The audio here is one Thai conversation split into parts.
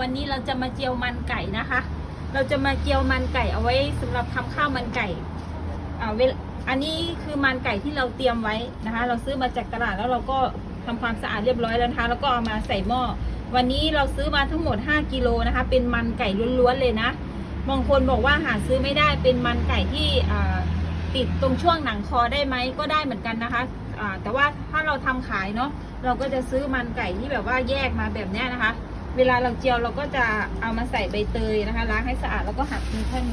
วันนี้เราจะมาเจียวมันไก่นะคะ เราจะมาเจียวมันไก่เอาไว้สำหรับทำข้าวมันไก่อ่าเวอันนี้คือมันไก่ที่เราเตรียมไว้นะคะ เราซื้อมาจากตลาดแล้วเราก็ทำความสะอาดเรียบร้อยแล้วนะคะแล้วก็เอามาใส่หม้อวันนี้เราซื้อมาทั้งหมด 5กิโลนะคะ เป็นมันไก่ล้วนๆเลยนะบางคนบอกว่าหาซื้อไม่ได้เป็นมันไก่ที่ติดตรงช่วงหนังคอได้ไหมก็ได้เหมือนกันนะคะแต่ว่าถ้าเราทำขายเนาะเราก็จะซื้อมันไก่ที่แบบว่าแยกมาแบบนี้นะคะ เวลาเราเจียวเราก็จะเอามาใส่ใบเตยนะคะ ล้างให้สะอาดแล้วก็หั่นเป็นท่อน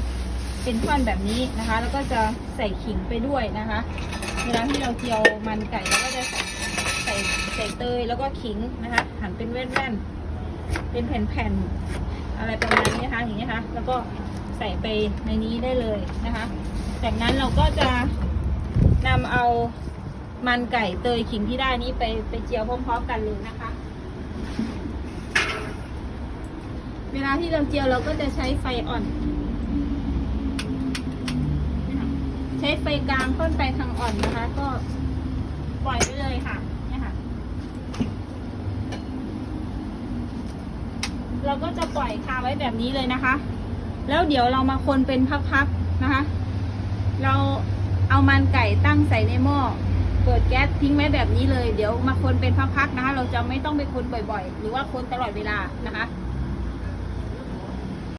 เป็นท่อนแบบนี้นะคะ แล้วก็จะใส่ขิงไปด้วยนะคะ เวลาที่เราเจียวมันไก่เราก็จะใส่ใส่เตยแล้วก็ขิงนะคะหั่นเป็นแว่นๆเป็นแผ่นๆอะไรประมาณนี้นะคะอย่างนี้นะคะแล้วก็ใส่ไปในนี้ได้เลยนะคะ จากนั้นเราก็จะนำเอามันไก่เตยขิงที่ได้นี้ไปไปเจียวพร้อมๆกันเลยนะคะ เวลาที่เราเจียวเราก็จะใช้ไฟอ่อน ใช้ไฟกลางค่อนไปทางอ่อนนะคะ ก็ปล่อยไปเลยค่ะเนี่ยค่ะ เราก็จะปล่อยคาไว้แบบนี้เลยนะคะ แล้วเดี๋ยวเรามาคนเป็นพักๆนะคะ เราเอามันไก่ตั้งใส่ในหม้อเปิดแก๊สทิ้งไว้แบบนี้เลย เดี๋ยวมาคนเป็นพักๆนะคะ เราจะไม่ต้องไปคนบ่อยๆ หรือว่าคนตลอดเวลานะคะ